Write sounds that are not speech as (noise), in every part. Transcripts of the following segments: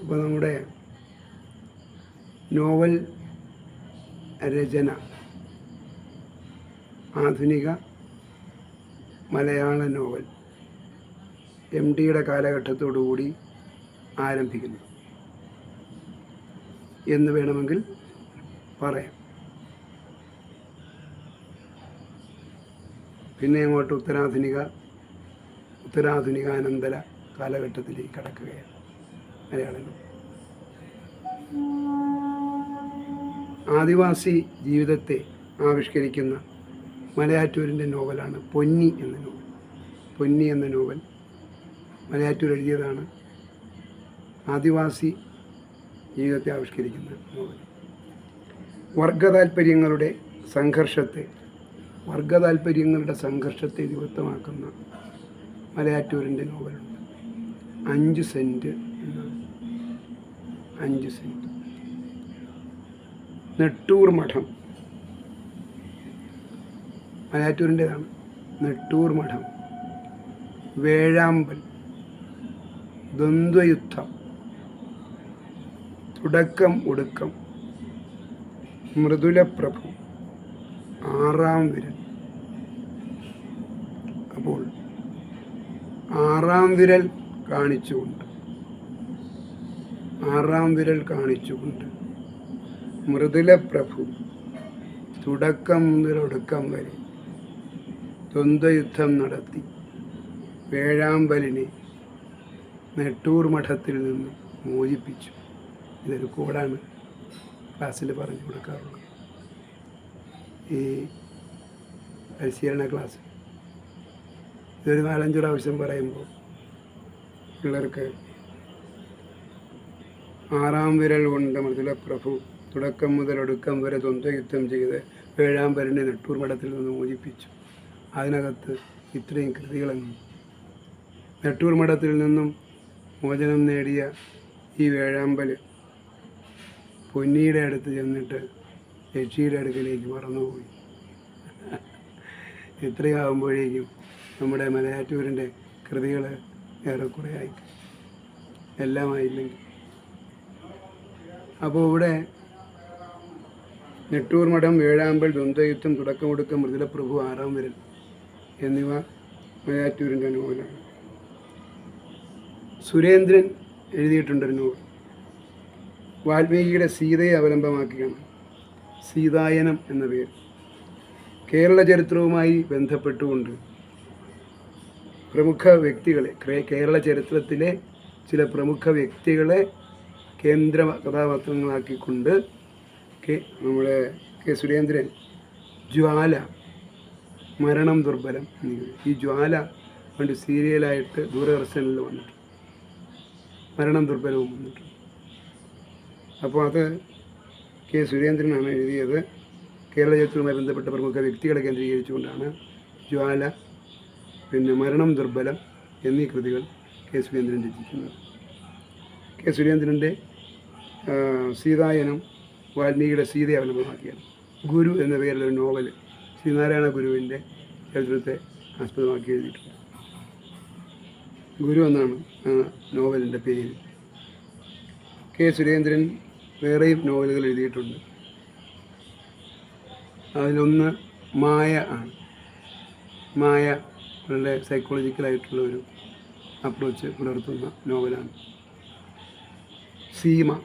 അപ്പോൾ നമ്മുടെ നോവൽ രചന ആധുനിക മലയാള നോവൽ എം ഡിയുടെ കാലഘട്ടത്തോടുകൂടി ആരംഭിക്കുന്നു എന്ന് വേണമെങ്കിൽ പറയാം. പിന്നെ അങ്ങോട്ട് ഉത്തരാധുനിക ഉത്തരാധുനികാനന്തര കാലഘട്ടത്തിലേക്ക് കടക്കുകയാണ്. മലയാളം ആദിവാസി ജീവിതത്തെ ആവിഷ്കരിക്കുന്ന മലയാറ്റൂരിന്റെ നോവലാണ് പൊന്നി എന്ന നോവൽ. പൊന്നി എന്ന നോവൽ മലയാറ്റൂർ എഴുതിയതാണ് ആദിവാസി ജീവിതത്തെ ആവിഷ്കരിക്കുന്ന നോവൽ. വർഗതാൽപ്പര്യങ്ങളുടെ സംഘർഷത്തെ വർഗതാൽപ്പര്യങ്ങളുടെ സംഘർഷത്തെ ഇതിവൃത്തമാക്കുന്ന മലയാറ്റൂരിന്റെ നോവലുണ്ട്. അഞ്ച് സെന്റ് എന്നാണ്. അഞ്ച് സെന്റ്. നെട്ടൂർ മഠം. മലയാറ്റൂരിന്റെതാണ്. നെട്ടൂർ മഠം. വേഴാമ്പൽ. ദ്വന്ദ്വയുദ്ധം. തുടക്കം ഒടുക്കം. മൃദുലപ്രഭു. ആറാം വിരൽ. അപ്പോൾ ആറാം വിരൽ കാണിച്ചുകൊണ്ട് ആറാം വിരൽ കാണിച്ചുകൊണ്ട് മൃദുല പ്രഭു തുടക്കം മുതൽ ഒടുക്കം വരെ ദ്വന്ദ്വയുദ്ധം നടത്തി. വേഴാമ്പലിനെ നെട്ടൂർ മഠത്തിൽ നിന്ന് മോചിപ്പിച്ചു. ഇതൊരു കോഡാണ് ക്ലാസ്സിൽ പറഞ്ഞു കൊടുക്കാറുള്ളത്. ഈ പരിശീലന ക്ലാസ് ഇതൊരു നാലഞ്ച് പ്രാവശ്യം പറയുമ്പോൾ പിള്ളേർക്ക് ആറാം വിരൽ കൊണ്ട് മൃദുലപ്രഭു തുടക്കം മുതൽ ഒടുക്കം വരെ ദ്വന്ദ്വയുദ്ധം ചെയ്ത് ഏഴാം വരനെ നെട്ടൂർ മഠത്തിൽ നിന്ന് മോചിപ്പിച്ചു. അതിനകത്ത് ഇത്രയും കൃതികളെന്നും നെട്ടൂർ മഠത്തിൽ നിന്നും മോചനം നേടിയ ഈ വേഴാമ്പൽ പൊന്നിയുടെ അടുത്ത് ചെന്നിട്ട് യക്ഷിയുടെ അടുക്കിലേക്ക് മറന്നുപോയി. (laughs) ഇത്രയാകുമ്പോഴേക്കും നമ്മുടെ മലയാറ്റൂരിന്റെ കൃതികൾ ഏറെക്കുറെ ആയി എല്ലാമായില്ലെങ്കിൽ അപ്പോൾ ഇവിടെ നെട്ടൂർ മഠം വേഴാമ്പൽ ദ്വന്ദ്വയുദ്ധം തുടക്കമൊടുക്കം മൃദുലപ്രഭു ആറാം വിരൽ എന്നിവ മലയാറ്റൂരിന്റെ നോവലാണ് സുരേന്ദ്രൻ എഴുതിയിട്ടുണ്ടൊരു നോവൽ. വാൽമീകിയുടെ സീതയെ അവലംബമാക്കിയാണ്. സീതായനം എന്ന പേര്. കേരള ചരിത്രവുമായി ബന്ധപ്പെട്ടുകൊണ്ട് പ്രമുഖ വ്യക്തികളെ കേരള ചരിത്രത്തിലെ ചില പ്രമുഖ വ്യക്തികളെ കേന്ദ്ര കഥാപാത്രങ്ങളാക്കിക്കൊണ്ട് കെ നമ്മുടെ കെ സുരേന്ദ്രൻ ജ്വാല മരണം ദുർബലം ഈ ജ്വാല പണ്ട് സീരിയലായിട്ട് ദൂരദർശനിൽ വന്നിട്ടുണ്ട്. മരണം ദുർബലവും വന്നിട്ടുണ്ട്. അപ്പോൾ അത് കെ സുരേന്ദ്രനാണ് എഴുതിയത്. കേരള ചരിത്രവുമായി ബന്ധപ്പെട്ട പ്രമുഖ വ്യക്തികളെ കേന്ദ്രീകരിച്ചുകൊണ്ടാണ് ജ്വാല പിന്നെ മരണം ദുർബലം എന്നീ കൃതികൾ കെ സുരേന്ദ്രൻ രചിക്കുന്നത്. കെ സുരേന്ദ്രന്റെ സീതായനം വാൽമീകിയുടെ സീതയെ അവലംബമാക്കിയാണ് ഗുരു എന്ന പേരിലൊരു നോവൽ ശ്രീനാരായണ ഗുരുവിന്റെ ചരിത്രത്തെ ആസ്പദമാക്കി എഴുതിയിട്ടുണ്ട്. ഗുരു എന്നാണ് നോവലിന്റെ പേര്. കെ സുരേന്ദ്രൻ വേറെയും നോവലുകൾ എഴുതിയിട്ടുണ്ട്. അതിലൊന്ന് മായ ആണ്. മായ വളരെ സൈക്കോളജിക്കലായിട്ടുള്ള ഒരു അപ്രോച്ച് പുലർത്തുന്ന നോവലാണ്. സീമ.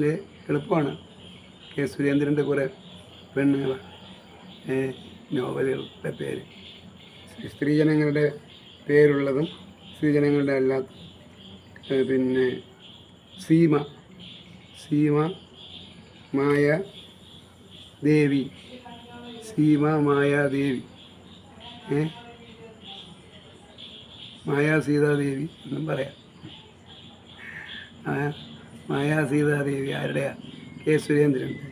ഇത് എളുപ്പമാണ്. കെ സുരേന്ദ്രന്റെ കുറേ പെണ്ണുങ്ങളാണ് നോവലുകളുടെ പേര്. സ്ത്രീജനങ്ങളുടെ പേരുള്ളതും സ്ത്രീജനങ്ങളുടെ അല്ലാത്ത പിന്നെ സീമ സീമ മായ ദേവി സീമ മായാദേവി ഏ മായാ സീതാദേവി എന്നും പറയാം. ആ, മായാ സീതാദേവി ആരുടെയാ കെ സുരേന്ദ്രന്റെ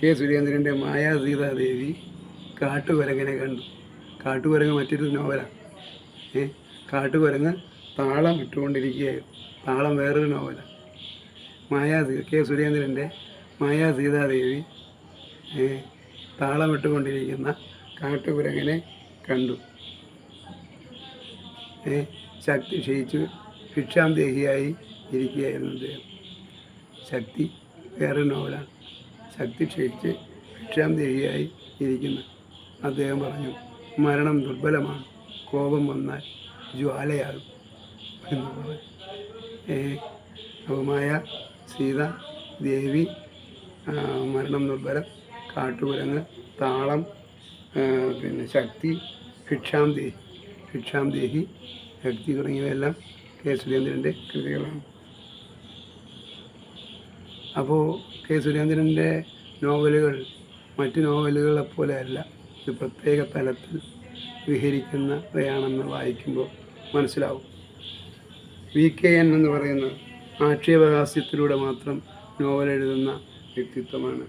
കെ സുരേന്ദ്രന്റെ മായാ സീതാദേവി കാട്ടുകുരങ്ങനെ കണ്ടു. കാട്ടുകുരങ്ങ് മറ്റൊരു നോവലാണ് ഏ? കാട്ടുകുരങ്ങ് താളം ഇട്ടുകൊണ്ടിരിക്കുകയായിരുന്നു. താളം വേറൊരു നോവലാണ് മായാ കെ സുരേന്ദ്രന്റെ മായാ സീതാദേവി താളമിട്ടുകൊണ്ടിരിക്കുന്ന കാട്ടുകുരങ്ങനെ കണ്ടു. ശക്തി ക്ഷയിച്ചു ഭിക്ഷാന്തേഹിയായി ഇരിക്കുകയായിരുന്നു അദ്ദേഹം. ശക്തി വേറെ നോവലാണ്. ശക്തി ക്ഷയിച്ച് ഭക്ഷണം ദേവിയായി ഇരിക്കുന്നു. അദ്ദേഹം പറഞ്ഞു മരണം ദുർബലമാണ്. കോപം വന്നാൽ ജ്വാലയാകും. എന്ന് സീത ദേവി മരണം ദുർബലം കാട്ടുകുരങ്ങ് താളം പിന്നെ ശക്തി ഭിക്ഷാം ദേഹി ഭിക്ഷാം ദേഹി ശക്തി തുടങ്ങിയവയെല്ലാം കെ സുരേന്ദ്രന്റെ കൃതികളാണ്. അപ്പോൾ കെ സുരേന്ദ്രന്റെ നോവലുകൾ മറ്റ് നോവലുകളെ പോലെയല്ല ഒരു പ്രത്യേക തലത്തിൽ വിഹരിക്കുന്നവയാണെന്ന് വായിക്കുമ്പോൾ മനസ്സിലാവും. വി കെ എൻ എന്ന് പറയുന്ന ആക്ഷേപഹാസ്യത്തിലൂടെ മാത്രം നോവൽ എഴുതുന്ന വ്യക്തിത്വമാണ്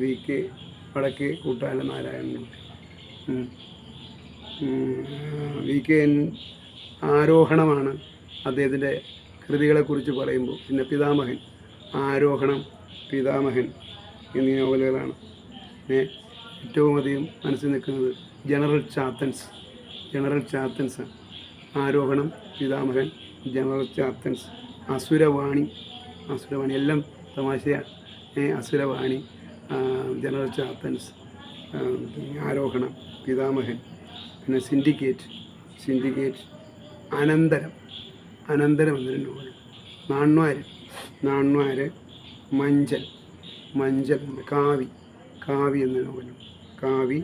വി കെ വടക്കേ കൂട്ടാല നാരായണൻ ഉം. ഉം, വി കെ എൻ ആരോഹണമാണ് അദ്ദേഹത്തിന്റെ കൃതികളെക്കുറിച്ച് പറയുമ്പോൾ പിന്നെ പിതാമഹൻ. ആരോഹണം പിതാമഹൻ എന്നീ നോവലുകളാണ്. പിന്നെ ഏറ്റവും അധികം മനസ്സിൽ നിൽക്കുന്നത് ജനറൽ ചാത്തൻസ് ജനറൽ ചാത്തൻസ് ആരോഹണം പിതാമഹൻ ജനറൽ ചാത്തൻസ് അസുരവാണി അസുരവാണി എല്ലാം തമാശയാണ്. അസുരവാണി ജനറൽ ചാത്തൻസ് ആരോഹണം പിതാമഹൻ പിന്നെ സിൻഡിക്കേറ്റ് സിൻഡിക്കേറ്റ് അനന്തരം അനന്തരം എന്നൊരു നോവൽ നാണ്വാര്. നാണ്വാര് മഞ്ചൽ മഞ്ചൽ കാവി കാവി എന്ന നോവലും കാവി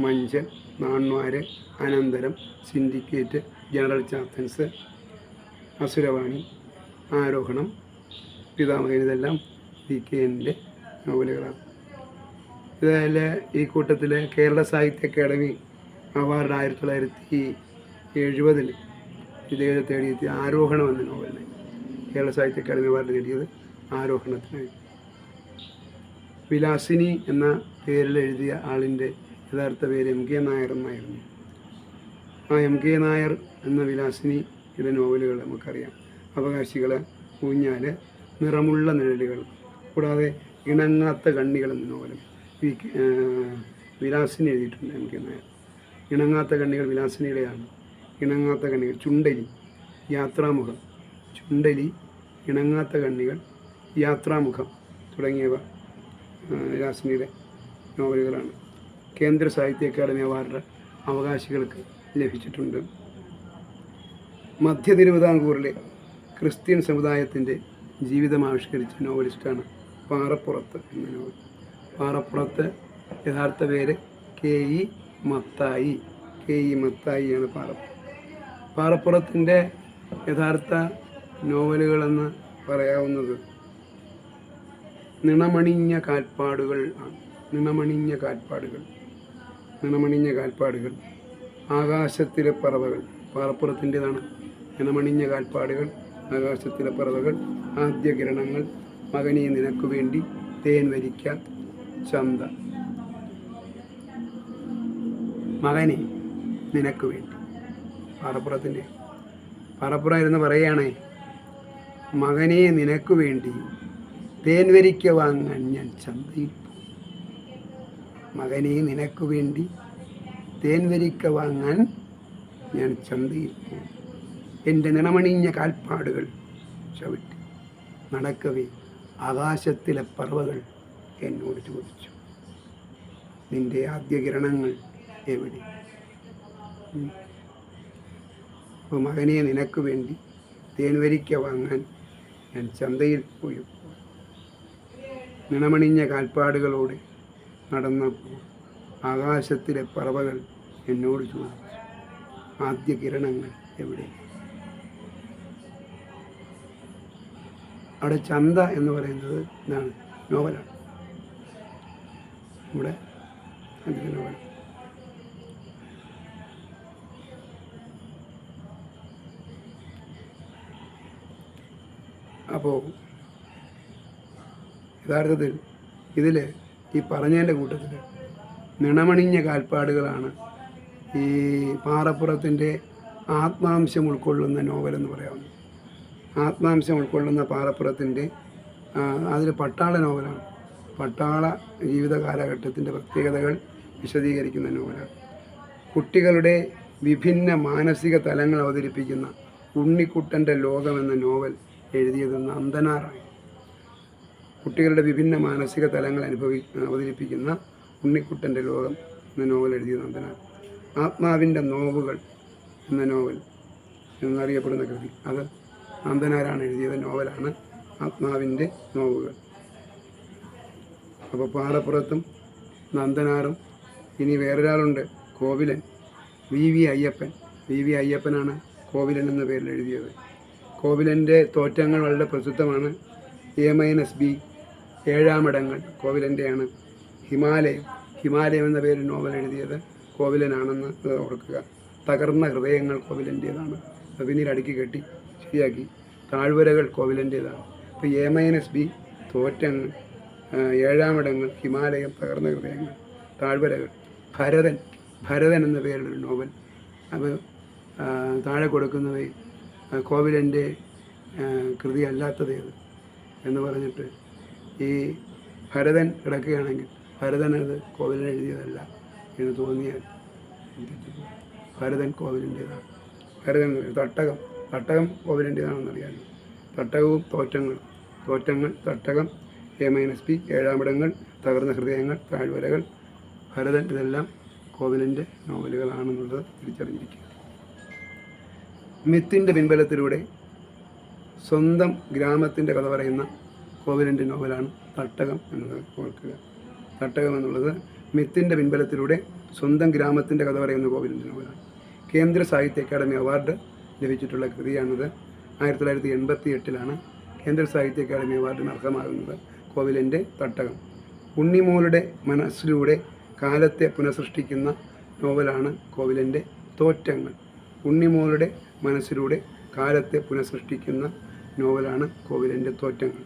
മഞ്ചൽ നാണ്വാര് അനന്തരം സിൻഡിക്കേറ്റ് ജനറൽ ചാത്തൻസ് അസുരവാണി ആരോഹണം പിതാമഹൻ ഇതെല്ലാം വി കെ എന്റെ നോവലുകളാണ്. ഇതിൽ ഈ കൂട്ടത്തിലെ കേരള സാഹിത്യ അക്കാദമി അവാർഡ് ആയിരത്തി തൊള്ളായിരത്തി എഴുപതിൽ ഇദ്ദേഹത്തെ തേടിയെത്തിയ ആരോഹണം എന്ന നോവലിന് കേരള സാഹിത്യ അക്കാദമി അവാർഡ് നേടിയത് ആരോഹണത്തിനായി വിലാസിനി എന്ന പേരിൽ എഴുതിയ ആളിന്റെ യഥാർത്ഥ പേര് എം കെ നായർ എന്നായിരുന്നു. ആ എം കെ നായർ എന്ന വിലാസിനിയുടെ നോവലുകൾ നമുക്കറിയാം. അവകാശികൾ ഊഞ്ഞാൽ നിറമുള്ള നിഴലുകൾ കൂടാതെ ഇണങ്ങാത്ത കണ്ണികൾ എന്ന നോവലും വി വിലാസിനി എഴുതിയിട്ടുണ്ട് എം കെ നായർ. ഇണങ്ങാത്ത കണ്ണികൾ വിലാസിനിയുടെയാണ്. ഇണങ്ങാത്ത കണ്ണികൾ ചുണ്ടരി യാത്രാമുഖം ചുണ്ടലി ഇണങ്ങാത്ത കണ്ണികൾ യാത്രാമുഖം തുടങ്ങിയവ രാസിനിയുടെ നോവലുകളാണ്. കേന്ദ്ര സാഹിത്യ അക്കാദമി അവാർഡ് അവകാശികൾക്ക് ലഭിച്ചിട്ടുണ്ട്. മധ്യ തിരുവിതാംകൂറിലെ ക്രിസ്ത്യൻ സമുദായത്തിന്റെ ജീവിതം ആവിഷ്കരിച്ച നോവലിസ്റ്റാണ് പാറപ്പുറത്ത് എന്ന നോവൽ. പാറപ്പുറത്ത് യഥാർത്ഥ പേര് K E Mathai. K E മത്തായിയാണ് Parappuram. പാറപ്പുറത്തിന്റെ യഥാർത്ഥ നോവലുകളെന്ന് പറയാവുന്നത്. നിണമണിഞ്ഞ കാൽപ്പാടുകൾ നിണമണിഞ്ഞ കാൽപ്പാടുകൾ. നിണമണിഞ്ഞ കാൽപ്പാടുകൾ. ആകാശത്തിലെ പറവകൾ. പാറപ്പുറത്തിന്റെതാണ്. നിണമണിഞ്ഞ കാൽപ്പാടുകൾ ആകാശത്തിലെ പറവകൾ ആദ്യ കിരണങ്ങൾ മകനെ നിനക്കു വേണ്ടി തേൻ വരിക്ക ചന്ത. മകനെ നിനക്ക് വേണ്ടി. പാറപ്പുറത്തിന്റെ. പാറപ്പുറം ഇരുന്ന് പറയുകയാണേ മകനെ നിനക്ക് വേണ്ടി തേൻവരിക്ക വാങ്ങാൻ ഞാൻ ചന്തയിൽ പോയി മകനെ നിനക്ക് വേണ്ടി തേൻവരിക്ക വാങ്ങാൻ ഞാൻ ചന്തയിൽ പോകും എന്റെ നിണമണിഞ്ഞ കാൽപ്പാടുകൾ ചവിട്ടി. നടക്കവേ ആകാശത്തിലെ പറവകൾ എന്നോട് ചോദിച്ചു. നിന്റെ ആദ്യ കിരണങ്ങൾ എവിടെ. അപ്പോൾ മകനെ നിനക്ക് വേണ്ടി തേൻവരിക്ക വാങ്ങാൻ ഞാൻ ചന്തയിൽ പോയി. നിണമണിഞ്ഞ കാൽപ്പാടുകളോടെ നടന്നപ്പോൾ ആകാശത്തിലെ പറവകൾ എന്നോട് ചോദിച്ചു ആദ്യ കിരണങ്ങൾ എവിടെ? അവിടെ ചന്ത എന്ന് പറയുന്നത് ഇതാണ് നോവലാണ്. ഇവിടെ അതിന്റെ അപ്പോൾ യഥാർത്ഥത്തിൽ ഇതിൽ ഈ പറഞ്ഞതിന്റെ കൂട്ടത്തിൽ നിണമണിഞ്ഞ കാൽപ്പാടുകളാണ് ഈ പാറപ്പുറത്തിന്റെ ആത്മാംശം ഉൾക്കൊള്ളുന്ന നോവലെന്ന് പറയാവുന്നത്. ആത്മാംശം ഉൾക്കൊള്ളുന്ന പാറപ്പുറത്തിന്റെ അതിൽ പട്ടാള നോവലാണ്. പട്ടാള ജീവിത കാലഘട്ടത്തിന്റെ പ്രത്യേകതകൾ വിശദീകരിക്കുന്ന നോവലാണ്. കുട്ടികളുടെ വിഭിന്ന മാനസിക തലങ്ങൾ അവതരിപ്പിക്കുന്ന ഉണ്ണിക്കുട്ടന്റെ ലോകം എന്ന നോവൽ എഴുതിയത് നന്ദനാർ കുട്ടികളുടെ വിഭിന്ന മാനസിക തലങ്ങൾ അനുഭവി അവതരിപ്പിക്കുന്ന ഉണ്ണിക്കുട്ടന്റെ ലോകം എന്ന നോവൽ എഴുതിയത് നന്ദനാർ ആത്മാവിന്റെ നോവുകൾ എന്ന നോവൽ എന്നറിയപ്പെടുന്ന കൃതി. അത് നന്ദനാരാണ് എഴുതിയത് നോവലാണ് ആത്മാവിന്റെ നോവുകൾ. അപ്പോൾ പാറപ്പുറത്തും നന്ദനാറും ഇനി വേറൊരാളുണ്ട് Kovilan. V V Ayyappan. V V അയ്യപ്പനാണ് Kovilan എന്ന പേരിൽ എഴുതിയത്. കോവിലന്റെ തോറ്റങ്ങൾ വളരെ പ്രസിദ്ധമാണ്. എ മൈനസ് ബി ഏഴാമിടങ്ങൾ കോവിലന്റെയാണ് ഹിമാലയം ഹിമാലയം എന്ന പേരിൽ നോവൽ എഴുതിയത് കോവിലനാണെന്ന് ഓർക്കുക. തകർന്ന ഹൃദയങ്ങൾ കോവിലന്റേതാണ് പിന്നീട് അടുക്കി കെട്ടി ശരിയാക്കി. താഴ്വരകൾ കോവിലന്റേതാണ് അപ്പോൾ A minus B Thottangal Ezhamidangal Himalayam Thakarnna Hridayangal Thazhvarakal. Bharathan Bharathan എന്ന പേരിലൊരു നോവൽ. അത് താഴെ കൊടുക്കുന്നവ കോവിലന്റെ കൃതി അല്ലാത്തതേത് എന്ന് പറഞ്ഞിട്ട് ഈ ഭരതൻ കിടക്കുകയാണെങ്കിൽ ഭരതൻ അത് കോവിലൻ എഴുതിയതല്ല എന്ന് തോന്നിയാൽ. ഭരതൻ കോവിലിന്റേതാണ് ഭരതൻ. തട്ടകം തട്ടകം കോവിലിന്റേതാണെന്ന് അറിയാമല്ലോ തട്ടകവും Thottangal Thottangal Thattakam A minus P Ezhamidangal തകർന്ന ഹൃദയങ്ങൾ താഴ്വരകൾ ഭരതൻ ഇതെല്ലാം കോവിലിന്റെ നോവലുകളാണെന്നുള്ളത് തിരിച്ചറിഞ്ഞിരിക്കുക മിത്തിന്റെ പിൻബലത്തിലൂടെ സ്വന്തം ഗ്രാമത്തിന്റെ കഥ പറയുന്ന കോവിലന്റെ നോവലാണ് തട്ടകം എന്നത് ഓർക്കുക. തട്ടകം എന്നുള്ളത് മിത്തിന്റെ പിൻബലത്തിലൂടെ സ്വന്തം ഗ്രാമത്തിന്റെ കഥ പറയുന്ന കോവിലന്റെ നോവലാണ്. കേന്ദ്ര സാഹിത്യ അക്കാദമി അവാർഡ് ലഭിച്ചിട്ടുള്ള കൃതിയാണിത്. ആയിരത്തി തൊള്ളായിരത്തി എൺപത്തി എട്ടിലാണ് കേന്ദ്ര സാഹിത്യ അക്കാദമി അവാർഡിന് അർഹമാകുന്നത് കോവിലന്റെ തട്ടകം. ഉണ്ണിമോളുടെ മനസ്സിലൂടെ കാലത്തെ പുനഃസൃഷ്ടിക്കുന്ന നോവലാണ് കോവിലന്റെ തോറ്റങ്ങൾ. ഉണ്ണിമോളുടെ മനസ്സിലൂടെ കാലത്തെ പുനഃസൃഷ്ടിക്കുന്ന നോവലാണ് കോവിലിന്റെ തോറ്റങ്ങൾ.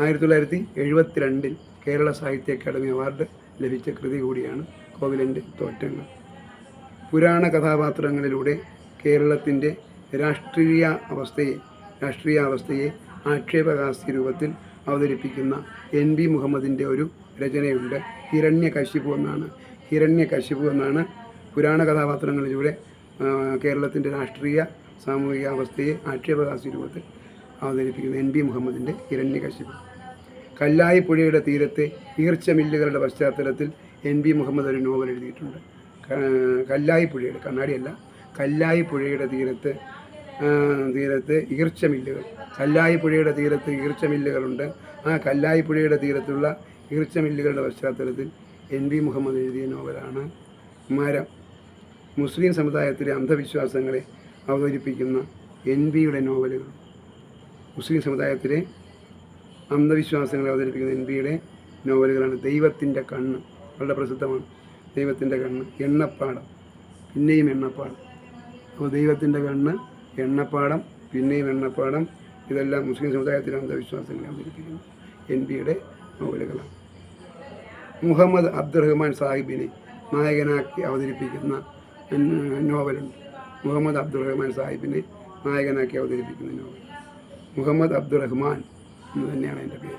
ആയിരത്തി തൊള്ളായിരത്തി എഴുപത്തിരണ്ടിൽ കേരള സാഹിത്യ അക്കാദമി അവാർഡ് ലഭിച്ച കൃതി കൂടിയാണ് കോവിലിന്റെ തോറ്റങ്ങൾ. പുരാണ കഥാപാത്രങ്ങളിലൂടെ കേരളത്തിന്റെ രാഷ്ട്രീയ അവസ്ഥയെ രാഷ്ട്രീയ അവസ്ഥയെ ആക്ഷേപകാസ്തി രൂപത്തിൽ അവതരിപ്പിക്കുന്ന എൻ ബി മുഹമ്മദിന്റെ ഒരു രചനയുണ്ട് ഹിരണ്യ കശിപു എന്നാണ്. ഹിരണ്യ കശിപു എന്നാണ് പുരാണ കഥാപാത്രങ്ങളിലൂടെ കേരളത്തിന്റെ രാഷ്ട്രീയ സാമൂഹിക അവസ്ഥയെ ആക്ഷേപഹാസ്യ രൂപത്തിൽ അവതരിപ്പിക്കുന്ന എൻ ബി മുഹമ്മദിന്റെ ഇരണ്യകശിപ്പ് കല്ലായി പുഴയുടെ തീരത്തെ ഈർച്ചമില്ലുകളുടെ പശ്ചാത്തലത്തിൽ എൻ ബി മുഹമ്മദ് ഒരു നോവൽ എഴുതിയിട്ടുണ്ട്. കല്ലായി പുഴയുടെ കണ്ണാടിയല്ല കല്ലായി പുഴയുടെ തീരത്ത് തീരത്ത് തീരത്ത് ഈർച്ചമില്ലുകൾ കല്ലായി പുഴയുടെ തീരത്ത് ഈർച്ചമില്ലുകളുണ്ട് ആ കല്ലായി പുഴയുടെ തീരത്തുള്ള ഈർച്ചമില്ലുകളുടെ പശ്ചാത്തലത്തിൽ എൻ ബി മുഹമ്മദ് എഴുതിയ നോവലാണ് മരം. മുസ്ലിം സമുദായത്തിലെ അന്ധവിശ്വാസങ്ങളെ അവതരിപ്പിക്കുന്ന എൻ ബിയുടെ നോവലുകൾ. മുസ്ലിം സമുദായത്തിലെ അന്ധവിശ്വാസങ്ങളെ അവതരിപ്പിക്കുന്ന എൻ ബിയുടെ നോവലുകളാണ് ദൈവത്തിന്റെ കണ്ണ്. വളരെ പ്രസിദ്ധമാണ്. ദൈവത്തിന്റെ കണ്ണ് എണ്ണപ്പാടം. പിന്നെയും എണ്ണപ്പാടം. അപ്പോൾ ദൈവത്തിന്റെ കണ്ണ് എണ്ണപ്പാടം പിന്നെയും എണ്ണപ്പാടം. ഇതെല്ലാം മുസ്ലിം സമുദായത്തിലെ അന്ധവിശ്വാസങ്ങളെ അവതരിപ്പിക്കുന്നു എൻ ബിയുടെ നോവലുകളാണ്. മുഹമ്മദ് അബ്ദുറഹ്മാൻ സാഹിബിനെ നായകനാക്കി അവതരിപ്പിക്കുന്ന നോവലുണ്ട്. മുഹമ്മദ് അബ്ദുറഹ്മാൻ സാഹിബിനെ നായകനാക്കി അവതരിപ്പിക്കുന്ന നോവൽ. മുഹമ്മദ് അബ്ദുറഹ്മാൻ എന്ന് തന്നെയാണ് എന്റെ പേര്.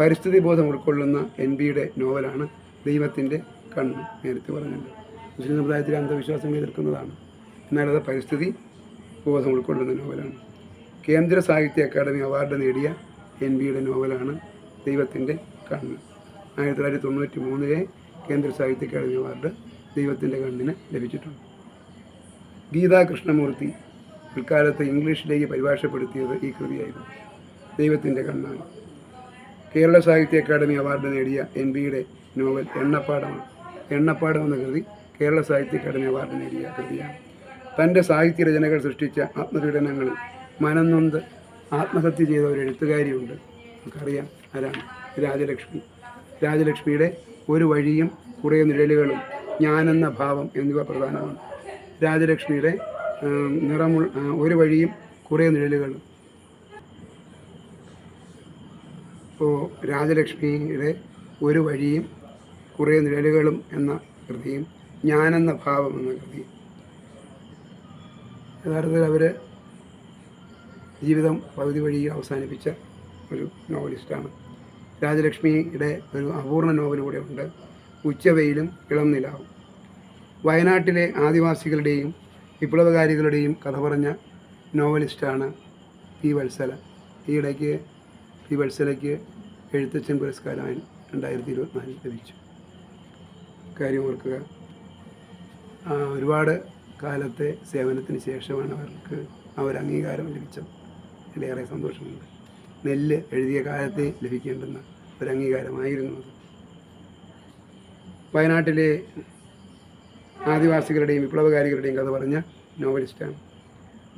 പരിസ്ഥിതി ബോധം ഉൾക്കൊള്ളുന്ന എൻ ബിയുടെ നോവലാണ് ദൈവത്തിന്റെ കണ്ണ് നേരത്തെ പറഞ്ഞിട്ടുണ്ട് മുസ്ലിം സമുദായത്തിലെ അന്ധവിശ്വാസങ്ങൾ എതിർക്കുന്നതാണ്. എന്നാലത് പരിസ്ഥിതി ബോധം ഉൾക്കൊള്ളുന്ന നോവലാണ്. കേന്ദ്ര സാഹിത്യ അക്കാദമി അവാർഡ് നേടിയ എൻ ബിയുടെ നോവലാണ് ദൈവത്തിന്റെ കണ്ണ്. ആയിരത്തി തൊള്ളായിരത്തി തൊണ്ണൂറ്റി മൂന്നിലെ കേന്ദ്ര സാഹിത്യ അക്കാദമി അവാർഡ് ദൈവത്തിന്റെ കണ്ണിന് ലഭിച്ചിട്ടുണ്ട്. ഗീതാ കൃഷ്ണമൂർത്തി പിൽക്കാലത്ത് ഇംഗ്ലീഷിലേക്ക് പരിഭാഷപ്പെടുത്തിയത് ഈ കൃതിയായിരുന്നു. ദൈവത്തിന്റെ കണ്ണാണ്. കേരള സാഹിത്യ അക്കാദമി അവാർഡ് നേടിയ എൻ ബിയുടെ നോവൽ എണ്ണപ്പാടമാണ്. എണ്ണപ്പാടം എന്ന കൃതി കേരള സാഹിത്യ അക്കാദമി അവാർഡ് നേടിയ കൃതിയാണ്. തന്റെ സാഹിത്യ രചനകൾ സൃഷ്ടിച്ച ആത്മപീഡനങ്ങളിൽ മനന്നൊന്ത് ആത്മഹത്യ ചെയ്ത ഒരു എഴുത്തുകാരിയുണ്ട്. നമുക്കറിയാം ആരാണ്? രാജലക്ഷ്മി. രാജലക്ഷ്മിയുടെ ഒരു വഴിയും കുറേ നിഴലുകളും ഞാനെന്ന ഭാവം എന്നിവ പ്രധാനമാണ്. രാജലക്ഷ്മിയുടെ നിറമു ഒരു വഴിയും കുറേ നിഴലുകൾ. ഇപ്പോൾ രാജലക്ഷ്മിയുടെ ഒരു വഴിയും കുറേ നിഴലുകളും എന്ന കൃതിയും ഞാനെന്ന ഭാവം എന്ന കൃതിയും. യഥാർത്ഥത്തിൽ അവർ ജീവിതം പകുതി വഴിയിൽ അവസാനിപ്പിച്ച ഒരു നോവലിസ്റ്റാണ്. രാജലക്ഷ്മിയുടെ ഒരു അപൂർണ നോവൽ കൂടെ ഉണ്ട്. ഉച്ചവെയിലും ഇളം നിലാവും. വയനാട്ടിലെ ആദിവാസികളുടെയും വിപ്ലവകാരികളുടെയും കഥ പറഞ്ഞ നോവലിസ്റ്റാണ് പി വത്സല. ഈയിടയ്ക്ക് പി വത്സലയ്ക്ക് എഴുത്തച്ഛൻ പുരസ്കാരം രണ്ടായിരത്തി ഇരുപത്തിനാലിൽ ലഭിച്ചു. കാര്യം ഓർക്കുക ഒരുപാട് കാലത്തെ സേവനത്തിന് ശേഷമാണ് അവർക്ക് അവർ അംഗീകാരം ലഭിച്ചത്. അതിലേറെ സന്തോഷമുണ്ട്. നെല്ല് എഴുതിയ കാലത്തെ ലഭിക്കേണ്ടുന്ന ഒരു അംഗീകാരമായിരുന്നു അത്. വയനാട്ടിലെ ആദിവാസികളുടെയും വിപ്ലവകാരികളുടെയും കഥ പറഞ്ഞ നോവലിസ്റ്റാണ്.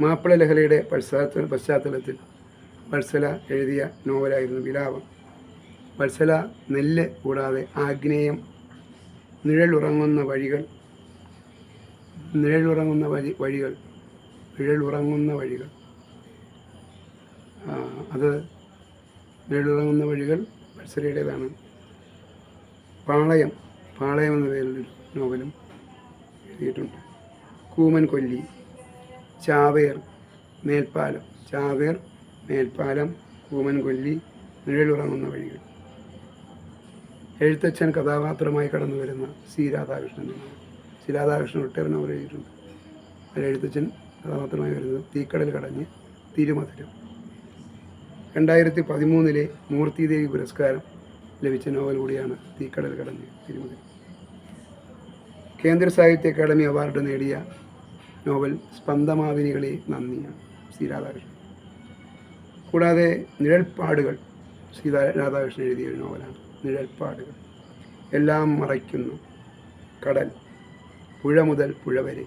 മാപ്പിള ലഹളയുടെ പശ്ചാത്തല പശ്ചാത്തലത്തിൽ വത്സല എഴുതിയ നോവലായിരുന്നു വിലാപം. വത്സല നെല്ല് കൂടാതെ ആഗ്നേയം നിഴലുറങ്ങുന്ന വഴികൾ നിഴലുറങ്ങുന്ന വഴി വഴികൾ നിഴലുറങ്ങുന്ന വഴികൾ. അത് നിഴലുറങ്ങുന്ന വഴികൾ വത്സലയുടേതാണ്. പാളയം പാളയം എന്ന പേരിലൊരു നോവലും എഴുതിയിട്ടുണ്ട്. കൂമൻ കൊല്ലി ചാവേർ മേൽപ്പാലം ചാവേർ മേൽപ്പാലം കൂമൻ കൊല്ലി നിഴലുറങ്ങുന്ന വഴികൾ. എഴുത്തച്ഛൻ കഥാപാത്രമായി കടന്നു വരുന്ന സി രാധാകൃഷ്ണൻ സി രാധാകൃഷ്ണൻ ഒട്ടേറെ നോവൽ എഴുതിയിട്ടുണ്ട്. അതിൽ എഴുത്തച്ഛൻ കഥാപാത്രമായി വരുന്നത് തീക്കടൽ കടഞ്ഞ് തിരുമധുരം. രണ്ടായിരത്തി പതിമൂന്നിലെ മൂർത്തിദേവി പുരസ്കാരം ലഭിച്ച നോവൽ കൂടിയാണ് തീക്കടൽ കടഞ്ഞ് തിരുമധുരം. കേന്ദ്ര സാഹിത്യ അക്കാദമി അവാർഡ് നേടിയ നോവൽ സ്പന്ദമാവിനികളെ നന്ദിയാണ് സി രാധാകൃഷ്ണൻ. കൂടാതെ നിഴൽപ്പാടുകൾ. സി രാധാകൃഷ്ണൻ എഴുതിയ ഒരു നോവലാണ്. നിഴൽപ്പാടുകൾ. എല്ലാം മറയ്ക്കുന്നു. കടൽ. പുഴ മുതൽ പുഴ വരെ.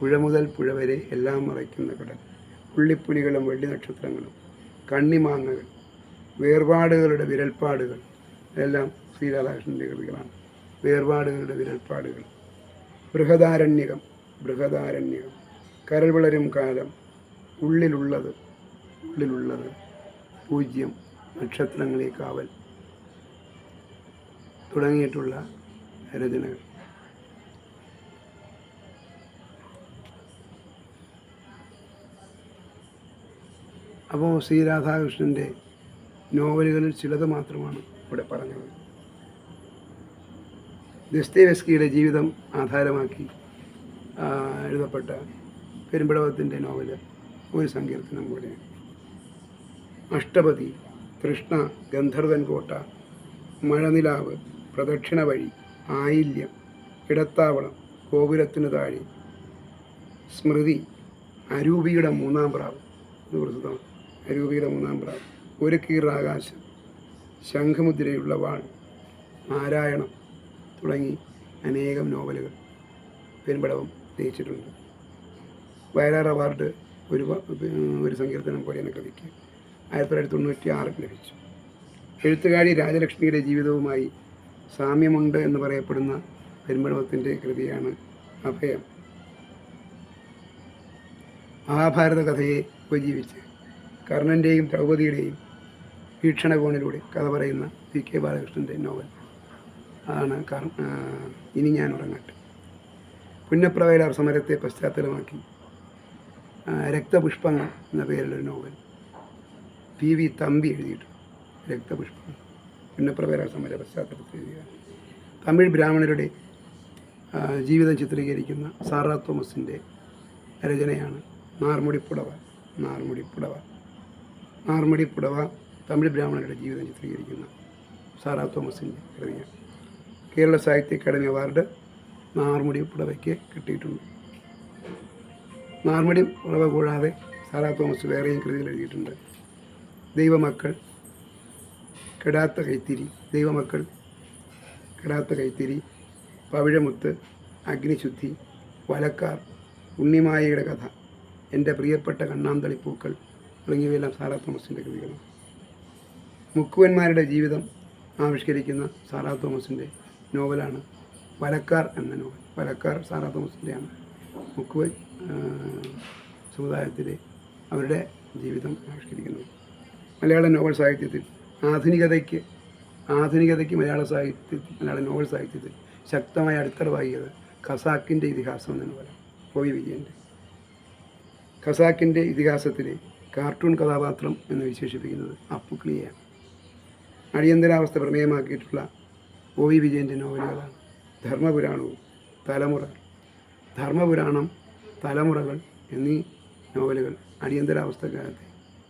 പുഴ മുതൽ പുഴ വരെ എല്ലാം മറയ്ക്കുന്ന കടൽ. പുള്ളിപ്പുലികളും വെള്ളി നക്ഷത്രങ്ങളും. കണ്ണിമാങ്ങകൾ. വേർപാടുകളുടെ വിരൽപ്പാടുകൾ. എല്ലാം ശ്രീരാധാകൃഷ്ണന്റെ കൃതികളാണ്. വേർപാടുകളുടെ വിരൽപ്പാടുകൾ. ബൃഹദാരണ്യകം ബൃഹദാരണ്യകം. കരൾ വളരും കാലം ഉള്ളിലുള്ളത് ഉള്ളിലുള്ളത്. പൂജ്യം നക്ഷത്രങ്ങളെ കാവൽ. തുടങ്ങിയിട്ടുള്ള രചനകൾ. അപ്പോൾ ശ്രീ രാധാകൃഷ്ണന്റെ നോവലുകളിൽ ചിലത് മാത്രമാണ് ഇവിടെ പറഞ്ഞത്. ദസ്തേവസ്കിയുടെ ജീവിതം ആധാരമാക്കി എഴുതപ്പെട്ട പെരുമ്പടവത്തിന്റെ നോവൽ ഒരു സങ്കീർത്തനം കൂടിയാണ്. അഷ്ടപതി കൃഷ്ണ ഗന്ധർവൻ കോട്ട മഴനിലാവ് പ്രദക്ഷിണ വഴി ആയില്യം ഇടത്താവളം ഗോപുരത്തിനു താഴെ സ്മൃതി അരൂപിയുടെ മൂന്നാം പ്രാവ്. ഇത് അരൂപിയുടെ മൂന്നാം പ്രാവ്. ഒരു കീറാകാശം ശംഖമുദ്രയുള്ള വാൾ നാരായണം തുടങ്ങി അനേകം നോവലുകൾ പെരുമ്പടവം രചിച്ചിട്ടുണ്ട്. വയലാർ അവാർഡ് ഒരു ഒരു സങ്കീർത്തനം പോലെയാണ് കവിക്ക് ആയിരത്തി തൊള്ളായിരത്തി തൊണ്ണൂറ്റി ആറിൽ ലഭിച്ചു. എഴുത്തുകാരി രാജലക്ഷ്മിയുടെ ജീവിതവുമായി സാമ്യമുണ്ട് എന്ന് പറയപ്പെടുന്ന പെരുമ്പടവത്തിന്റെ കൃതിയാണ് അഭയം. മഹാഭാരത കഥയെ ഉപജീവിച്ച് കർണന്റെയും ദ്രൗപതിയുടെയും വീക്ഷണകോണിലൂടെ കഥ പറയുന്ന പി കെ ബാലകൃഷ്ണന്റെ നോവൽ. ആണ് ഇനി ഞാൻ ഉറങ്ങട്ടെ. പുന്നപ്രവയലാർ സമരത്തെ പശ്ചാത്തലമാക്കി. രക്തപുഷ്പങ്ങൾ എന്ന പേരിലൊരു നോവൽ. പി വി തമ്പി എഴുതിയിട്ടു രക്തപുഷ്പങ്ങൾ. പുന്നപ്രവയലാർ സമര പശ്ചാത്തലത്തിൽ എഴുതിയ തമിഴ് ബ്രാഹ്മണരുടെ ജീവിതം ചിത്രീകരിക്കുന്ന സാറാ തോമസിന്റെ രചനയാണ് നാർമുടിപ്പുടവ നാർമുടിപ്പുടവ നാർമുടിപ്പുടവ തമിഴ് ബ്രാഹ്മണരുടെ ജീവിതം ചിത്രീകരിക്കുന്ന സാറാ തോമസിന്റെ കൃതിയാണ് കേരള സാഹിത്യ അക്കാദമി അവാർഡ് നാർമുടി പുടവയ്ക്ക് കിട്ടിയിട്ടുണ്ട്. നാർമുടി പുടവ കൂടാതെ സാറാ തോമസ് വേറെയും കൃതികൾ എഴുതിയിട്ടുണ്ട്. ദൈവമക്കൾ കെടാത്ത കൈത്തിരി ദൈവമക്കൾ കെടാത്ത കൈത്തിരി പവിഴമുത്ത് അഗ്നിശുദ്ധി വലക്കാർ ഉണ്ണിമായയുടെ കഥ എന്റെ പ്രിയപ്പെട്ട കണ്ണാന്തളിപ്പൂക്കൾ തുടങ്ങിയവയെല്ലാം സാറാ തോമസിന്റെ കൃതികളാണ്. മുക്കുവന്മാരുടെ ജീവിതം ആവിഷ്കരിക്കുന്ന സാറാ തോമസിന്റെ നോവലാണ്. വലക്കാർ എന്ന നോവൽ. വലക്കാർ സാറാ തോമസിന്റെയാണ് മുക്കുവൻ ആ, സമുദായത്തിലെ അവരുടെ ജീവിതം ആവിഷ്കരിക്കുന്നത് മലയാള നോവൽ സാഹിത്യത്തിൽ ആധുനികതയ്ക്ക് ആധുനികതയ്ക്ക് മലയാള സാഹിത്യത്തിൽ മലയാള നോവൽ സാഹിത്യത്തിൽ ശക്തമായ അടിത്തറവാകിയത് ഖസാക്കിന്റെ ഇതിഹാസം എന്ന നോവലാണ്. കോവി വിജയന്റെ. ഖസാക്കിന്റെ ഇതിഹാസത്തിലെ കാർട്ടൂൺ കഥാപാത്രം എന്ന് വിശേഷിപ്പിക്കുന്നത് അപ്പുക്ലിയാണ് അടിയന്തരാവസ്ഥ പ്രമേയമാക്കിയിട്ടുള്ള ഒ വി വിജയന്റെ നോവലുകളാണ്. ധർമ്മപുരാണവും തലമുറ ധർമ്മപുരാണം തലമുറകൾ എന്നീ നോവലുകൾ അടിയന്തരാവസ്ഥക്കാലത്തെ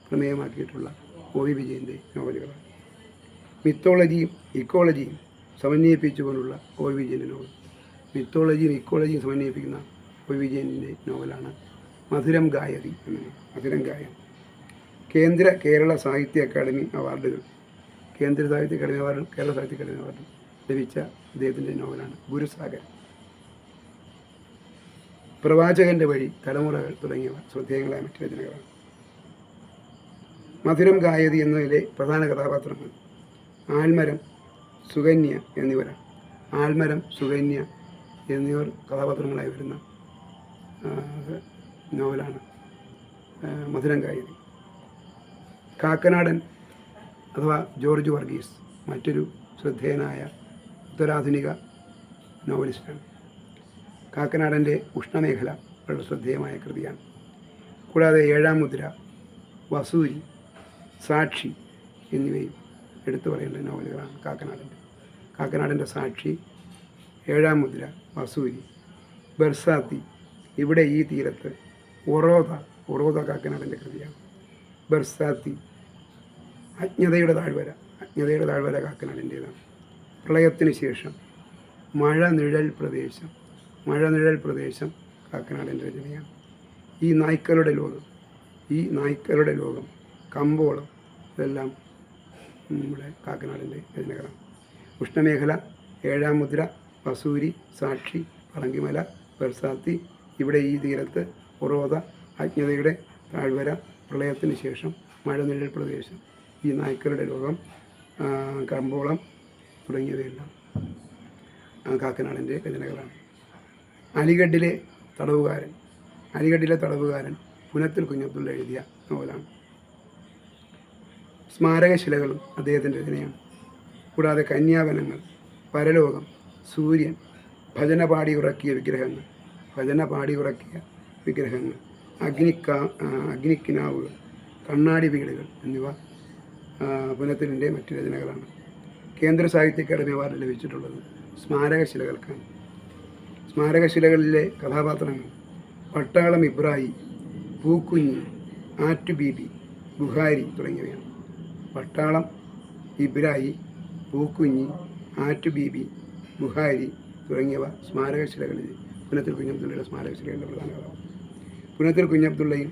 പ്രമേയമാക്കിയിട്ടുള്ള ഒ വി വിജയന്റെ നോവലുകളാണ്. മിത്തോളജിയും ഇക്കോളജിയും സമന്വയിപ്പിച്ചുകൊണ്ടുള്ള ഒ വി വിജയന്റെ നോവൽ. മിത്തോളജിയും ഇക്കോളജിയും സമന്വയിപ്പിക്കുന്ന ഒ വി വിജയന്റെ നോവലാണ് മധുരം ഗായതി എന്നത് മധുരം ഗായതി. കേന്ദ്ര കേരള സാഹിത്യ അക്കാദമി അവാർഡുകൾ. കേന്ദ്ര സാഹിത്യ അക്കാദമി അവാർഡുകൾ കേരള സാഹിത്യ അക്കാദമി അവാർഡ് ലഭിച്ച അദ്ദേഹത്തിന്റെ നോവലാണ് ഗുരുസാഗർ. പ്രവാചകന്റെ വഴി തലമുറകൾ തുടങ്ങിയവ ശ്രദ്ധേയങ്ങളായ മറ്റു രചനകളാണ്. മധുരം ഗായതി എന്നതിലെ പ്രധാന കഥാപാത്രങ്ങൾ ആൽമരം സുകന്യ എന്നിവരാണ്. ആൽമരം സുകന്യ എന്നിവർ കഥാപാത്രങ്ങളായി വരുന്ന നോവലാണ് മധുരം ഗായതി. കാക്കനാടൻ അഥവാ ജോർജ് വർഗീസ് മറ്റൊരു ശ്രദ്ധേയനായ ഉത്തരാധുനിക നോവലിസ്റ്റാണ്. കാക്കനാടന്റെ ഉഷ്ണമേഖല വളരെ ശ്രദ്ധേയമായ കൃതിയാണ്. കൂടാതെ ഏഴാം മുദ്ര വസൂരി സാക്ഷി എന്നിവയും എടുത്തു പറയേണ്ട നോവലുകളാണ് കാക്കനാടന്റെ. കാക്കനാടന്റെ സാക്ഷി ഏഴാം മുദ്ര വസൂരി ബർസാത്തി ഇവിടെ ഈ തീരത്ത് ഒറോത ഒറോത കാക്കനാടന്റെ കൃതിയാണ്. ബർസാത്തി അജ്ഞതയുടെ താഴ്വര അജ്ഞതയുടെ താഴ്വര കാക്കനാടിന്റേതാണ്. പ്രളയത്തിന് ശേഷം മഴ നിഴൽ പ്രദേശം മഴ നിഴൽ പ്രദേശം കാക്കനാടൻ രചനയാണ്. ഈ നായ്ക്കളുടെ ലോകം ഈ നായ്ക്കളുടെ ലോകം കമ്പോളം ഇതെല്ലാം നമ്മുടെ കാക്കനാടിന്റെ രചനകളാണ്. ഉഷ്ണമേഖല ഏഴാം മുദ്ര വസൂരി സാക്ഷി പറങ്കിമല ബർസാത്തി ഇവിടെ ഈ തീരത്ത് ഉറോത അജ്ഞതയുടെ താഴ്വര പ്രളയത്തിന് ശേഷം മഴ നിഴൽ പ്രദേശം ഈ നായ്ക്കളുടെ ലോകം കമ്പോളം തുടങ്ങിയവയെല്ലാം കാക്കനാടിന്റെ രചനകളാണ്. അലിഗഡിലെ തടവുകാരൻ അലിഗഡിലെ തടവുകാരൻ പുനത്തിൽ കുഞ്ഞബ്ദുള്ള എഴുതിയ നോവലാണ്. സ്മാരകശിലകളും അദ്ദേഹത്തിന്റെ രചനയാണ്. കൂടാതെ കന്യാവനങ്ങൾ പരലോകം സൂര്യൻ ഭജന പാടി ഉറക്കിയ വിഗ്രഹങ്ങൾ ഭജന പാടി ഉറക്കിയ വിഗ്രഹങ്ങൾ അഗ്നിക്കാ അഗ്നിക്കിനാവുകൾ കണ്ണാടി വീടുകൾ എന്നിവ പുനത്തിലിന്റെ മറ്റു രചനകളാണ്. കേന്ദ്ര സാഹിത്യ അക്കാദമി അവാർഡ് ലഭിച്ചിട്ടുള്ളത് സ്മാരകശിലകൾക്കാണ്. സ്മാരകശിലകളിലെ കഥാപാത്രങ്ങൾ പട്ടാളം ഇബ്രാഹിം പൂക്കുഞ്ഞി ആറ്റുബീബി ബുഹാരി തുടങ്ങിയവയാണ്. പട്ടാളം ഇബ്രാഹിം പൂക്കുഞ്ഞി ആറ്റുബീബി ബുഹാരി തുടങ്ങിയവ സ്മാരകശിലകളിൽ പുനത്തിൽ കുഞ്ഞബ്ദുള്ളയുടെ സ്മാരകശിലകളുടെ പ്രധാന കഥാപാത്രം. പുനത്തിൽ കുഞ്ഞബ്ദുള്ളയും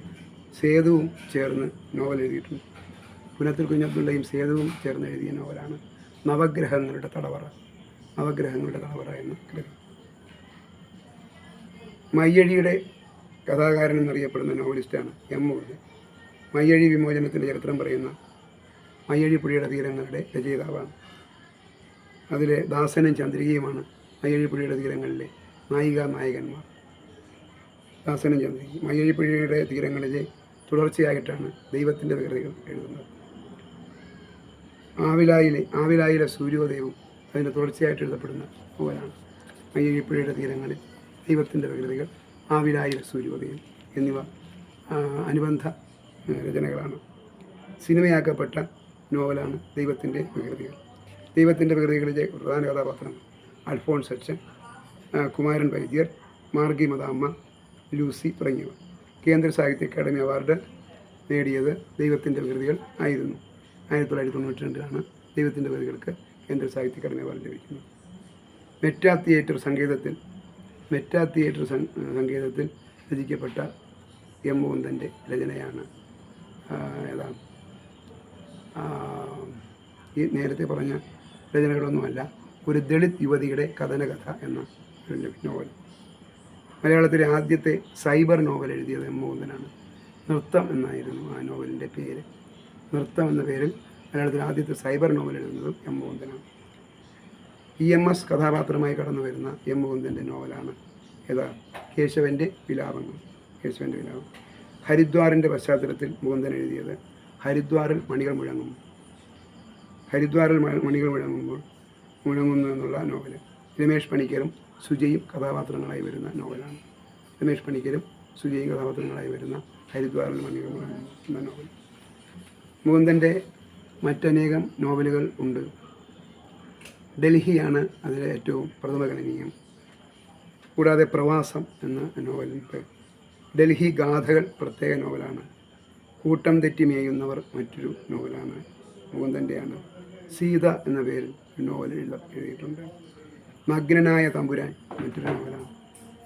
സേതുവും ചേർന്ന് നോവൽ എഴുതിയിട്ടുണ്ട്. പുനത്തിൽ കുഞ്ഞബ്ദുള്ളയും സേതുവും ചേർന്ന് എഴുതിയ നോവലാണ് നവഗ്രഹങ്ങളുടെ തടവറ നവഗ്രഹങ്ങളുടെ തടവറ എന്ന് കരുതി മയ്യഴിയുടെ കഥാകാരൻ എന്നറിയപ്പെടുന്ന നോവലിസ്റ്റാണ് എം മുരുകൻ മയ്യഴി വിമോചനത്തിന്റെ ചരിത്രം പറയുന്ന മയ്യഴി പുഴയുടെ തീരങ്ങളുടെ രചയിതാവാണ്. അതിലെ ദാസനും ചന്ദ്രികയുമാണ് മയ്യഴി പുഴയുടെ തീരങ്ങളിലെ നായിക നായകന്മാർ. ദാസനും ചന്ദ്രികയും മയ്യഴി പുഴയുടെ തീരങ്ങളിലെ തുടർച്ചയായിട്ടാണ് ദൈവത്തിന്റെ വികൃതികൾ എഴുതുന്നത്. ആവിലായിലെ ആവിലായിലെ സൂര്യോദയവും അതിന്റെ തുടർച്ചയായിട്ട് എഴുതപ്പെടുന്ന നോവലാണ് മയ്യഴിപ്പുഴയുടെ തീരങ്ങളിൽ ദൈവത്തിന്റെ പ്രകൃതികൾ ആവിലായിലെ സൂര്യോദയം എന്നിവ അനുബന്ധ രചനകളാണ്. സിനിമയാക്കപ്പെട്ട നോവലാണ് ദൈവത്തിന്റെ പ്രകൃതികൾ. ദൈവത്തിന്റെ പ്രകൃതികളിലെ പ്രധാന കഥാപാത്രങ്ങൾ അൽഫോൺസ് അച്ഛൻ കുമാരൻ വൈദ്യർ മാർഗി മദാമ്മ ലൂസി തുടങ്ങിയവ കേന്ദ്ര സാഹിത്യ അക്കാദമി അവാർഡ് നേടിയത് ദൈവത്തിന്റെ പ്രകൃതികൾ ആയിരുന്നു. ആയിരത്തി തൊള്ളായിരത്തി തൊണ്ണൂറ്റി രണ്ടിലാണ് ദൈവത്തിന്റെ വരികൾക്ക് കേന്ദ്ര സാഹിത്യ അക്കാദമി അവാർഡ് ലഭിക്കുന്നത് മെറ്റാ തിയേറ്റർ സംഗീതത്തിൽ മെറ്റാ തിയേറ്റർ സംഗീതത്തിൽ രചിക്കപ്പെട്ട എം മുകുന്ദന്റെ രചനയാണ് ഏതാ ഈ നേരത്തെ പറഞ്ഞ രചനകളൊന്നുമല്ല ഒരു ദളിത് യുവതിയുടെ കഥനകഥ എന്ന നോവൽ. മലയാളത്തിലെ ആദ്യത്തെ സൈബർ നോവൽ എഴുതിയത് എം മുകുന്ദനാണ് നൃത്തം എന്നായിരുന്നു ആ നോവലിന്റെ പേര്. നൃത്തം എന്ന പേരിൽ മലയാളത്തിൽ ആദ്യത്തെ സൈബർ നോവൽ എഴുതുന്നതും എം മുകുന്ദനാണ് ഇ എം എസ് കഥാപാത്രമായി കടന്നു വരുന്ന എം മുകുന്ദന്റെ നോവലാണ് ഏതാ കേശവന്റെ വിലാപങ്ങൾ കേശവന്റെ വിലാപം. ഹരിദ്വാറിന്റെ പശ്ചാത്തലത്തിൽ മുകുന്ദൻ എഴുതിയത് ഹരിദ്വാറിൽ മണികൾ മുഴങ്ങും. ഹരിദ്വാറിൽ മണികൾ മുഴങ്ങുമ്പോൾ മുഴങ്ങുന്നു എന്നുള്ള നോവൽ രമേഷ് പണിക്കരും സുജയും കഥാപാത്രങ്ങളായി വരുന്ന നോവലാണ്. രമേഷ് പണിക്കരും സുജയും കഥാപാത്രങ്ങളായി വരുന്ന ഹരിദ്വാറിൽ മണികൾ മുഴങ്ങുന്നു നോവൽ. മുകുന്ദന്റെ മറ്റനേകം നോവലുകൾ ഉണ്ട്. ഡൽഹിയാണ് അതിലെ ഏറ്റവും പ്രഥമഗണനീയം കൂടാതെ പ്രവാസം എന്ന നോവലുണ്ട് ഡൽഹി ഗാഥകൾ പ്രത്യേക നോവലാണ്. കൂട്ടം തെറ്റി മേയുന്നവർ മറ്റൊരു നോവലാണ് മുകുന്ദന്റെയാണ് സീത എന്ന പേരിൽ നോവൽ എഴുതിയിട്ടുണ്ട്. മഗ്നനായ തമ്പുരാൻ മറ്റൊരു നോവലാണ്.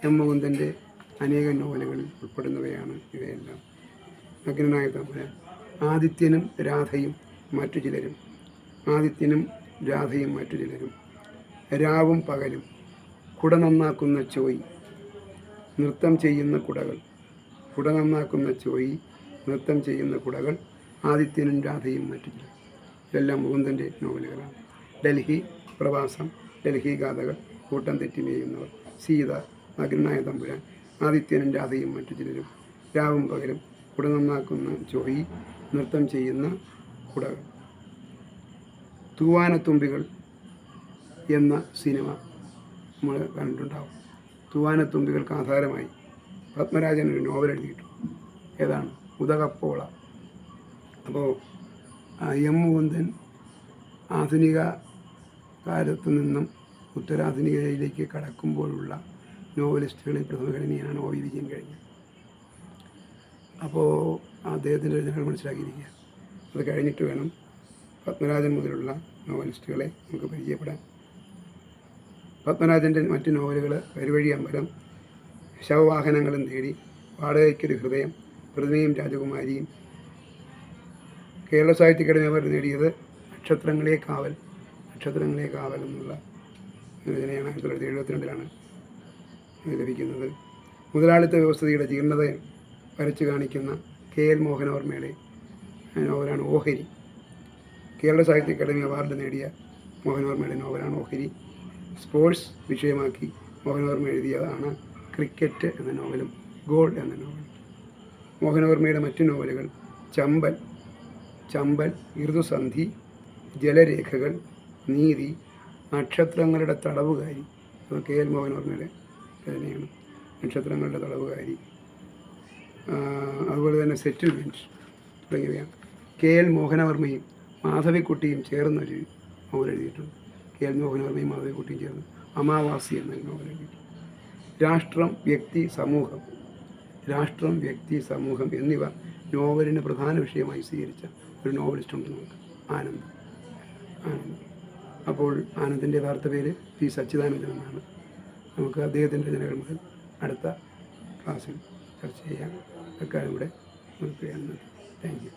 എം മുകുന്ദന്റെ അനേകം നോവലുകളിൽ ഉൾപ്പെടുന്നവയാണ് ഇവയെല്ലാം. മഗ്നനായ തമ്പുരാൻ ആദിത്യനും രാധയും മറ്റു ചിലരും. ആദിത്യനും രാധയും മറ്റു ചിലരും. രാവും പകലും. കുട നന്നാക്കുന്ന ചോയി. നൃത്തം ചെയ്യുന്ന കുടകൾ. കുട നന്നാക്കുന്ന ചോയി. നൃത്തം ചെയ്യുന്ന കുടകൾ. ആദിത്യനും രാധയും മറ്റു ചിലർ ഇതെല്ലാം മുകുന്ദന്റെ നോവലുകളാണ്. ഡൽഹി പ്രവാസം ഡൽഹി ഗാഥകൾ കൂട്ടം തെറ്റി മേയുന്നവർ സീത നഗ്നായ തമ്പുരാൻ ആദിത്യനും രാധയും മറ്റു ചിലരും. രാവും പകലും. കുട നന്നാക്കുന്ന ചോയി. നൃത്തം ചെയ്യുന്ന കുടകൾ തൂവാനത്തുമ്പികൾ എന്ന സിനിമ നമ്മൾ കണ്ടിട്ടുണ്ടാവും. തൂവാനത്തുമ്പികൾക്ക് ആധാരമായി പത്മരാജൻ ഒരു നോവൽ എഴുതിയിട്ടുണ്ട് ഏതാണ്? ഉദകപ്പോള. അപ്പോൾ എം മുകുന്ദൻ ആധുനിക കാലത്ത് നിന്നും ഉത്തരാധുനികയിലേക്ക് കടക്കുമ്പോഴുള്ള നോവലിസ്റ്റുകളിൽ പ്രഥമഗണനീയനാണ് ഒ വി വിജയൻ കഴിഞ്ഞത്. അപ്പോൾ അദ്ദേഹത്തിന്റെ രചനകൾ മനസ്സിലാക്കിയിരിക്കുക. അത് കഴിഞ്ഞിട്ട് വേണം പത്മരാജൻ മുതലുള്ള നോവലിസ്റ്റുകളെ നമുക്ക് പരിചയപ്പെടാൻ. പത്മരാജന്റെ മറ്റ് നോവലുകൾ വരുവഴി അമ്പലം ശവവാഹനങ്ങളും തേടി വാടകയ്ക്കൊരു ഹൃദയം പ്രതിമയും രാജകുമാരിയും. കേരള സാഹിത്യ അക്കാദമി അവർ നേടിയത് നക്ഷത്രങ്ങളെ കാവൽ നക്ഷത്രങ്ങളെ കാവൽ എന്നുള്ള രചനയാണ് ആയിരത്തി തൊള്ളായിരത്തി എഴുപത്തിരണ്ടിലാണ് ലഭിക്കുന്നത്. മുതലാളിത്ത വ്യവസ്ഥയുടെ ജീർണതയെ വരച്ചു കാണിക്കുന്ന കെ എൽ മോഹനവർമ്മയുടെ നോവലാണ് ഓഹരി. കേരള സാഹിത്യ അക്കാദമി അവാർഡ് നേടിയ മോഹനവർമ്മയുടെ നോവലാണ് ഓഹരി. സ്പോർട്സ് വിഷയമാക്കി മോഹനവർമ്മ എഴുതിയതാണ് ക്രിക്കറ്റ് എന്ന നോവലും ഗോൾ എന്ന നോവലും. മോഹനവർമ്മയുടെ മറ്റു നോവലുകൾ ചമ്പൽ ചമ്പൽ ഋതുസന്ധി ജലരേഖകൾ നീതി നക്ഷത്രങ്ങളുടെ തടവുകാരി. കെ എൽ മോഹനവർമ്മയുടെ രചനയാണ്. നക്ഷത്രങ്ങളുടെ തടവുകാരി. അതുപോലെ തന്നെ സെറ്റിൽമെന്റ് തുടങ്ങിയവയാണ്. കെ എൽ മോഹനവർമ്മയും മാധവിക്കുട്ടിയും ചേർന്നൊരു നോവൽ എഴുതിയിട്ടുണ്ട്. കെ എൽ മോഹനവർമ്മയും മാധവിക്കുട്ടിയും ചേർന്ന് അമാവാസി എന്ന നോവൽ എഴുതിയിട്ടുണ്ട്. രാഷ്ട്രം വ്യക്തി സമൂഹം. രാഷ്ട്രം വ്യക്തി സമൂഹം എന്നിവ നോവലിന് പ്രധാന വിഷയമായി സ്വീകരിച്ച ഒരു നോവലിസ്റ്റ് ഉണ്ട് നമുക്ക് ആനന്ദ് ആനന്ദ്. അപ്പോൾ ആനന്ദിന്റെ യഥാർത്ഥ പേര് പി സച്ചിദാനന്ദൻ എന്നാണ്. നമുക്ക് അദ്ദേഹത്തിന്റെ ജനകൾ മുതൽ അടുത്ത ക്ലാസ്സിൽ ചർച്ച ചെയ്യാം. അക്കാര്യം ഇവിടെ നിർത്തുകയാണ് താങ്ക് യു